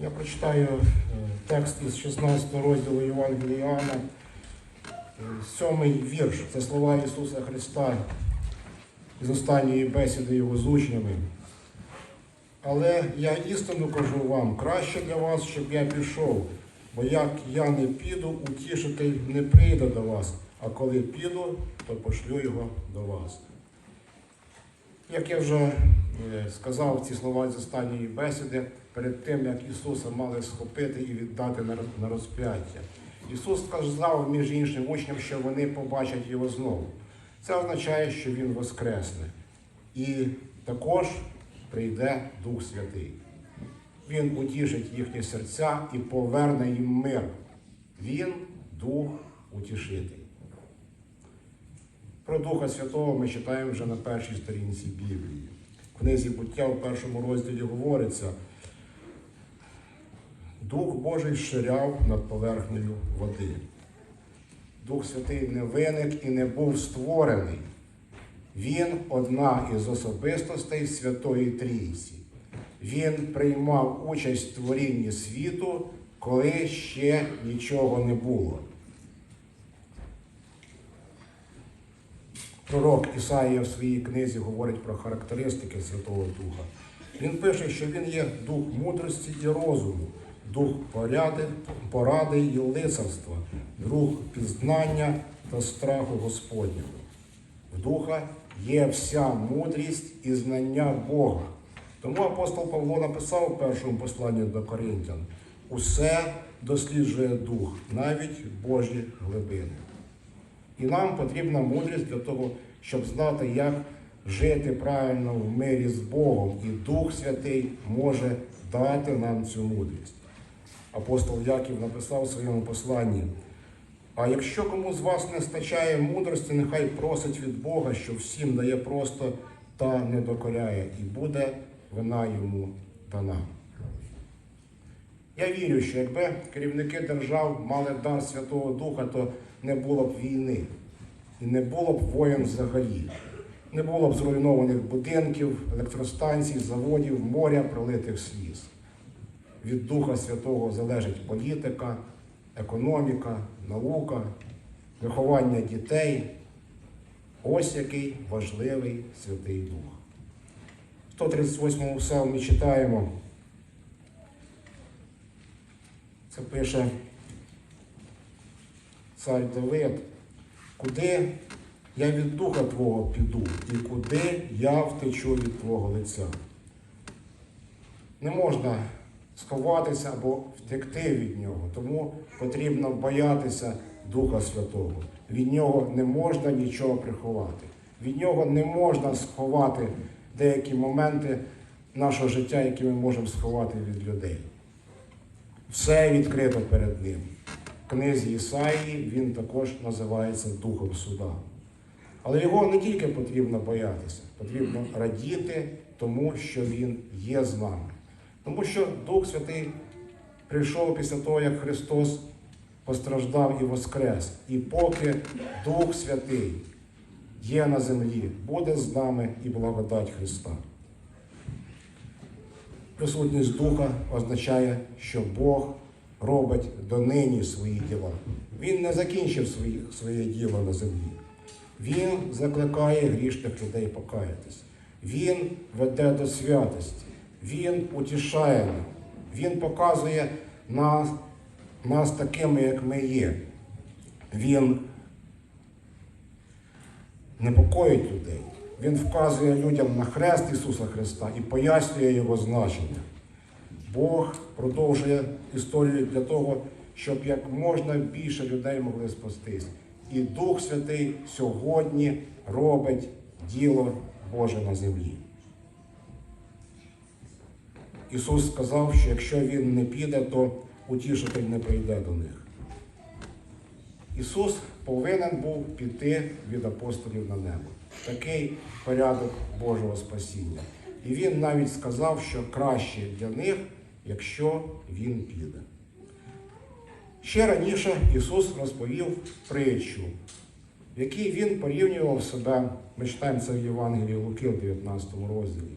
Я прочитаю е, текст із 16 розділу Євангелія Іоанна, е, сьомий вірш. Це слова Ісуса Христа із останньої бесіди Його з учнями. Але я істину кажу вам, краще для вас, щоб я пішов, бо як я не піду, утішитель не прийде до вас, а коли піду, то пошлю його до вас. Як я вже е, сказав ці слова з останньої бесіди, перед тим, як Ісуса мали схопити і віддати на розп'яття. Ісус сказав, між іншим учням, що вони побачать його знову. Це означає, що Він воскресне. І також прийде Дух Святий. Він утішить їхні серця і поверне їм мир. Він Дух Утішитель. Про Духа Святого ми читаємо вже на першій сторінці Біблії. В книзі буття в першому розділі говориться, Дух Божий ширяв над поверхнею води. Дух Святий не виник і не був створений. Він одна із особистостей Святої Трійці. Він приймав участь в творінні світу, коли ще нічого не було. Пророк Ісаїя в своїй книзі говорить про характеристики Святого Духа. Він пише, що він є дух мудрості і розуму, дух поряди, поради і лицарства, дух пізнання та страху Господнього. В духа є вся мудрість і знання Бога. Тому апостол Павло написав у першому посланні до Коринтян: усе досліджує дух, навіть Божі глибини. І нам потрібна мудрість для того, щоб знати, як жити правильно в мирі з Богом. І Дух Святий може дати нам цю мудрість. Апостол Яків написав у своєму посланні. А якщо кому з вас не стачає мудрості, нехай просить від Бога, що всім дає просто та не докоряє, і буде вона йому дана. Я вірю, що якби керівники держав мали дар Святого Духа, то не було б війни, і не було б воєн взагалі. Не було б зруйнованих будинків, електростанцій, заводів, моря пролитих сліз. Від Духа Святого залежить політика, економіка, наука, виховання дітей. Ось який важливий Святий Дух. В 138 псалмі читаємо. Це пише цар Давид, куди я від духа Твого піду, і куди я втечу від Твого лиця. Не можна сховатися або втекти від нього, тому потрібно боятися Духа Святого. Від нього не можна нічого приховати. Від нього не можна сховати деякі моменти нашого життя, які ми можемо сховати від людей. Все відкрито перед ним. Книзі Ісаїї він також називається Духом Суда. Але його не тільки потрібно боятися, потрібно радіти тому, що Він є з нами. Тому що Дух Святий прийшов після того, як Христос постраждав і воскрес. І поки Дух Святий є на землі, буде з нами і благодать Христа. Присутність Духа означає, що Бог робить донині свої діла. Він не закінчив свої, своє діло на землі. Він закликає грішних людей покаятись. Він веде до святості. Він утішає нас. Він показує нас, нас такими, як ми є. Він непокоїть людей. Він вказує людям на хрест Ісуса Христа і пояснює його значення. Бог продовжує історію для того, щоб як можна більше людей могли спастись. І Дух Святий сьогодні робить діло Боже на землі. Ісус сказав, що якщо Він не піде, то утішитель не прийде до них. Ісус повинен був піти від апостолів на небо. Такий порядок Божого спасіння. І він навіть сказав, що краще для них, якщо він піде. Ще раніше Ісус розповів притчу, в якій Він порівнював себе, ми читаємо це в Євангелії Луки в 19 розділі.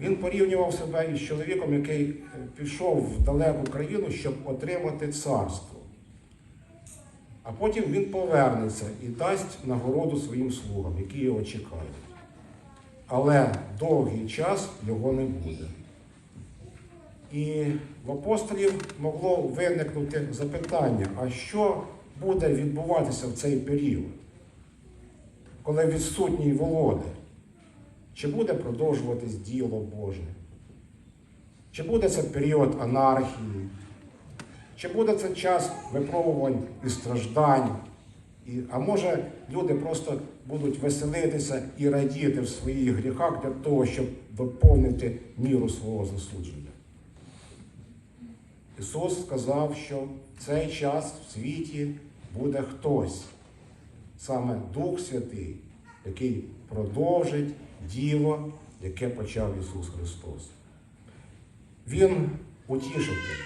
Він порівнював себе із чоловіком, який е, пішов в далеку країну, щоб отримати царство. А потім він повернеться і дасть нагороду своїм слугам, які його чекають. Але довгий час його не буде. І в апостолів могло виникнути запитання, а що буде відбуватися в цей період, коли відсутній володар? Чи буде продовжуватись діло Боже? Чи буде це період анархії? Чи буде це час випробувань і страждань? І, а може люди просто будуть веселитися і радіти в своїх гріхах для того, щоб виповнити міру свого засудження? Ісус сказав, що в цей час в світі буде хтось, саме Дух Святий, який продовжить діло, яке почав Ісус Христос. Він утішитель,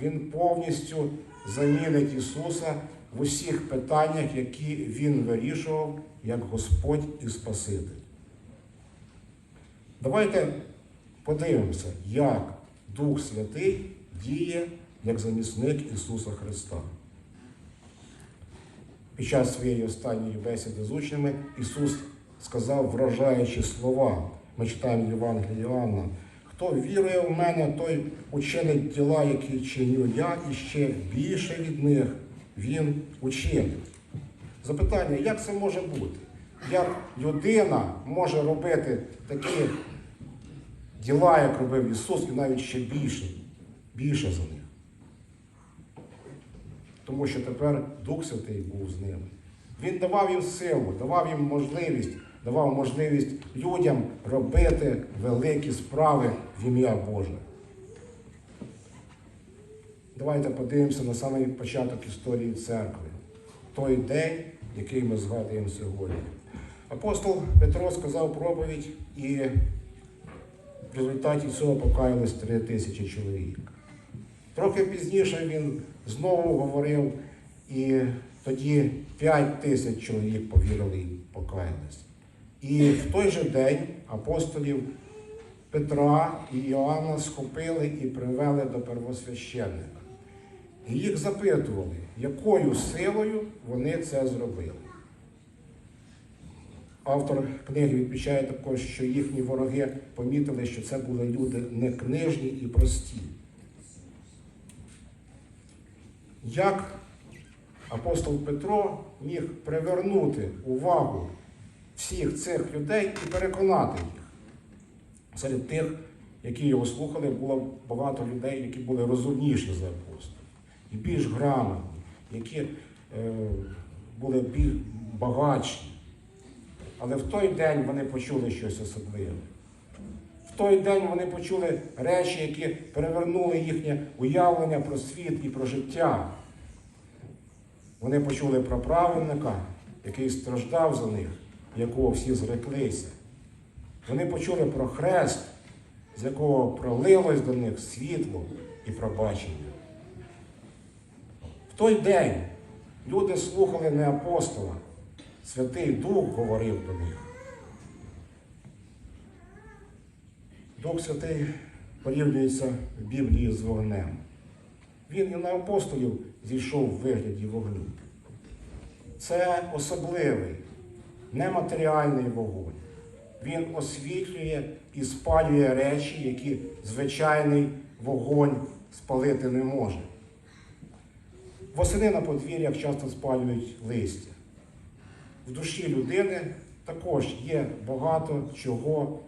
Він повністю замінить Ісуса в усіх питаннях, які Він вирішував як Господь і Спаситель. Давайте подивимося, як Дух Святий діє як замісник Ісуса Христа. Під час своєї останньої бесіди з учнями Ісус сказав вражаючі слова. Ми читаємо Євангелія Іоанна. Хто вірує в мене, той учинить діла, які чиню я, і ще більше від них він учинить. Запитання, як це може бути? Як людина може робити такі діла, як робив Ісус, і навіть ще більше, більше за них? Тому що тепер Дух Святий був з ними. Він давав їм силу, давав їм можливість, давав можливість людям робити великі справи в ім'я Боже. Давайте подивимося на самий початок історії церкви. Той день, який ми згадуємо сьогодні. Апостол Петро сказав проповідь, і в результаті цього покаялись три тисячі чоловік. Трохи пізніше він знову говорив, і тоді 5 тисяч чоловік повірили і покаялись. І в той же день апостолів Петра і Іоанна схопили і привели до первосвященника. І їх запитували, якою силою вони це зробили. Автор книги відмічає також, що їхні вороги помітили, що це були люди не книжні і прості. Як апостол Петро міг привернути увагу всіх цих людей і переконати їх? Серед тих, які його слухали, було багато людей, які були розумніші за апостола, і більш грамотні, які е, були більш багатші. Але в той день вони почули щось особливе. Той день вони почули речі, які перевернули їхнє уявлення про світ і про життя. Вони почули про праведника, який страждав за них, якого всі зреклися. Вони почули про хрест, з якого пролилось до них світло і пробачення. В той день люди слухали не апостола, Святий Дух говорив до них. Дух Святий порівнюється в Біблії з вогнем. Він і на апостолів зійшов в вигляді вогню. Це особливий, нематеріальний вогонь. Він освітлює і спалює речі, які звичайний вогонь спалити не може. Восени на подвір'ях часто спалюють листя. В душі людини також є багато чого,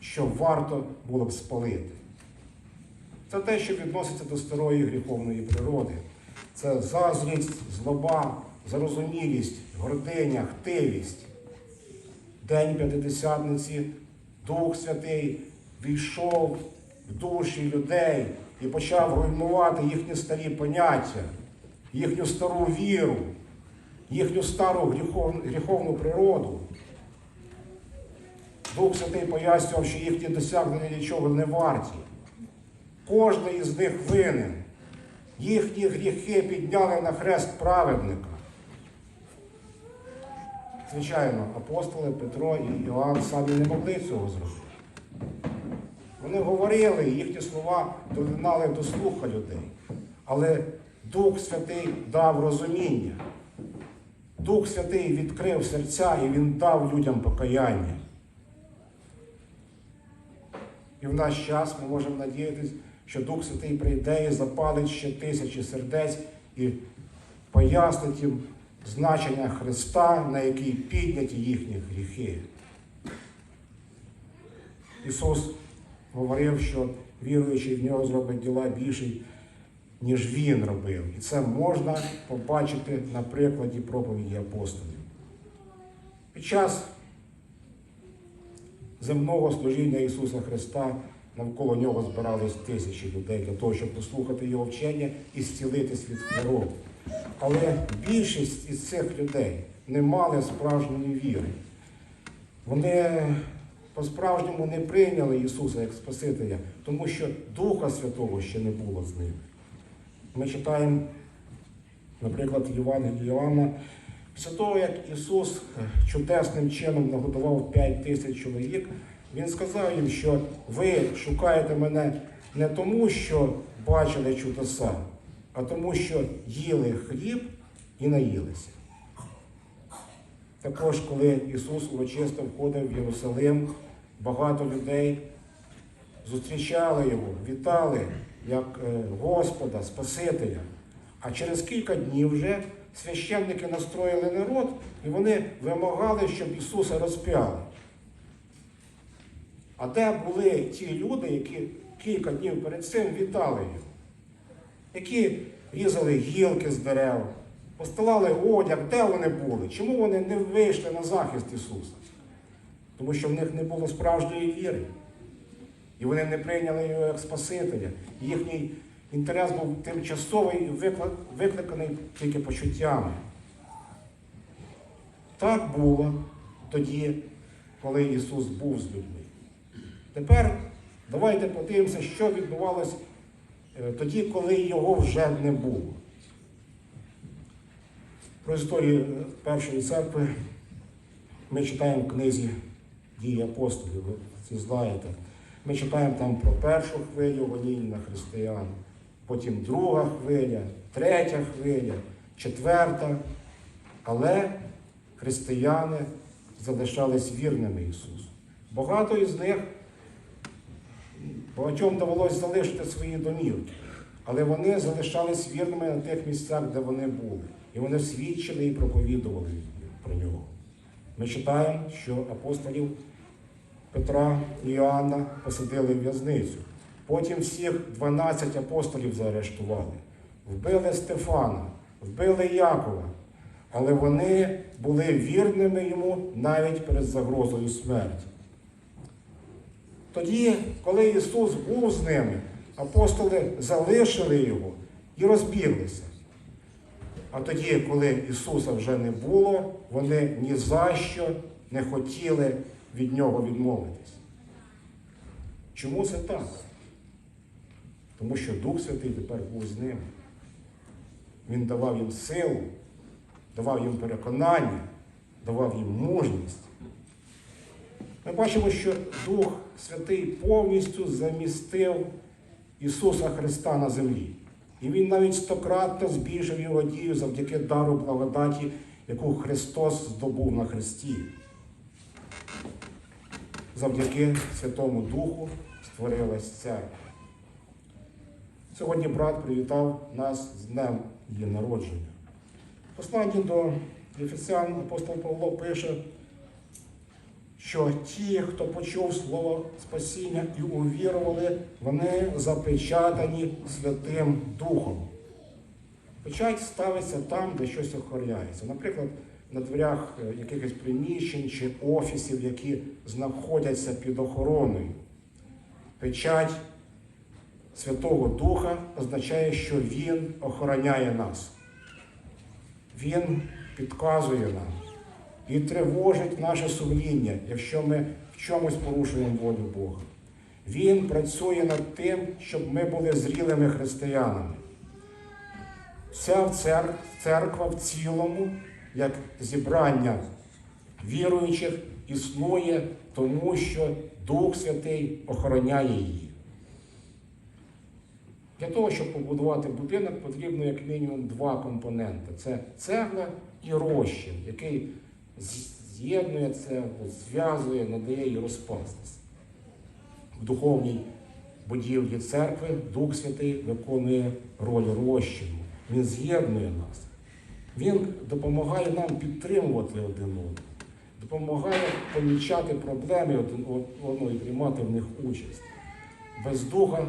що варто було б спалити. Це те, що відноситься до старої гріховної природи. Це заздрість, злоба, зарозумілість, гординя, хтивість. День П'ятидесятниці Дух Святий війшов в душі людей і почав руйнувати їхні старі поняття, їхню стару віру, їхню стару гріховну, природу. Дух Святий пояснював, що їхні досягнення нічого не варті. Кожний із них винен. Їхні гріхи підняли на хрест праведника. Звичайно, апостоли Петро і Іоанн самі не могли цього зробити. Вони говорили, їхні слова долинали до слуха людей. Але Дух Святий дав розуміння. Дух Святий відкрив серця і Він дав людям покаяння. І в наш час ми можемо надіятися, що Дух Святий прийде і запалить ще тисячі сердець і пояснить їм значення Христа, на який підняті їхні гріхи. Ісус говорив, що віруючий в нього зробить діла більші, ніж Він робив. І це можна побачити на прикладі проповіді апостолів. Під час земного служіння Ісуса Христа навколо нього збирались тисячі людей для того, щоб послухати Його вчення і зцілитись від хвороб. Але більшість із цих людей не мали справжньої віри. Вони по-справжньому не прийняли Ісуса як Спасителя, тому що Духа Святого ще не було з ними. Ми читаємо, наприклад, Євангелія Іоанна, після того, як Ісус чудесним чином нагодував 5 тисяч чоловік, Він сказав їм, що ви шукаєте мене не тому, що бачили чудеса, а тому, що їли хліб і наїлися. Також, коли Ісус урочисто входив в Єрусалим, багато людей зустрічали Його, вітали як е, Господа, Спасителя. А через кілька днів вже священники настроїли народ, і вони вимагали, щоб Ісуса розп'яли. А де були ті люди, які кілька днів перед цим вітали його, які різали гілки з дерев, постилали одяг, де вони були? Чому вони не вийшли на захист Ісуса? Тому що в них не було справжньої віри. І вони не прийняли його як Спасителя. Їхній інтерес був тимчасовий і викликаний тільки почуттями. Так було тоді, коли Ісус був з людьми. Тепер давайте подивимося, що відбувалося е, тоді, коли його вже не було. Про історію е, першої церкви ми читаємо в книзі дії апостолів, ви це знаєте. Ми читаємо там про першу хвилю гонінь християн, потім друга хвиля, третя хвиля, четверта. Але християни залишались вірними Ісусу. Багато із них багатьом довелося залишити свої домівки, але вони залишались вірними на тих місцях, де вони були. І вони свідчили і проповідували про нього. Ми читаємо, що апостолів Петра і Іоанна посадили в в'язницю. Потім всіх 12 апостолів заарештували. Вбили Стефана, вбили Якова. Але вони були вірними йому навіть перед загрозою смерті. Тоді, коли Ісус був з ними, апостоли залишили його і розбіглися. А тоді, коли Ісуса вже не було, вони ні за що не хотіли від Нього відмовитись. Чому це так? Тому що Дух Святий тепер був з ними. Він давав їм силу, давав їм переконання, давав їм мужність. Ми бачимо, що Дух Святий повністю замістив Ісуса Христа на землі. І Він навіть стократно збільшив його дію завдяки дару благодаті, яку Христос здобув на Христі. Завдяки Святому Духу створилась церква. Сьогодні брат привітав нас з Днем її народження. В Посланні до Єфесян апостол Павло пише, що ті, хто почув слово спасіння і увірували, вони запечатані Святим Духом. Печать ставиться там, де щось охороняється. Наприклад, на дверях е, якихось приміщень чи офісів, які знаходяться під охороною. Печать Святого Духа означає, що Він охороняє нас. Він підказує нам і тривожить наше сумління, якщо ми в чомусь порушуємо волю Бога. Він працює над тим, щоб ми були зрілими християнами. Вся церква в цілому, як зібрання віруючих, існує тому, що Дух Святий охороняє її. Для того, щоб побудувати будинок, потрібно як мінімум два компоненти: це цегла і розчин, який з'єднує цеглу, зв'язує, надає їй розпастись. В духовній будівлі церкви Дух Святий виконує роль розчину. Він з'єднує нас. Він допомагає нам підтримувати один одного, допомагає помічати проблеми один одного і приймати в них участь. Без Духа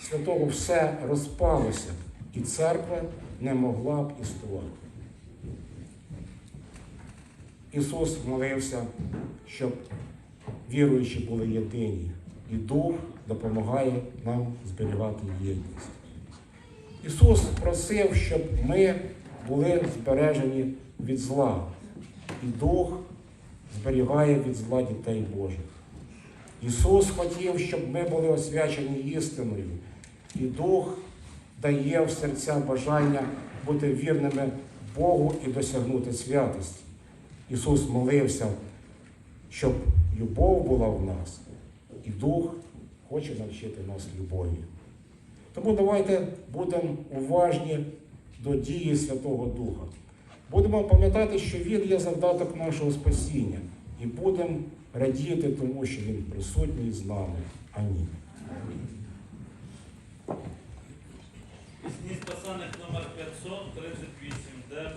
Святого все розпалося, б, і церква не могла б існувати. Ісус молився, щоб віруючі були єдині, і Дух допомагає нам зберігати єдність. Ісус просив, щоб ми були збережені від зла, і Дух зберігає від зла дітей Божих. Ісус хотів, щоб ми були освячені істиною, і Дух дає в серця бажання бути вірними Богу і досягнути святості. Ісус молився, щоб любов була в нас, і Дух хоче навчити нас любові. Тому давайте будемо уважні до дії Святого Духа. Будемо пам'ятати, що Він є завдаток нашого спасіння, і будемо радіти тому, що Він присутній з нами. Амінь. Пісні спасаних номер 538, де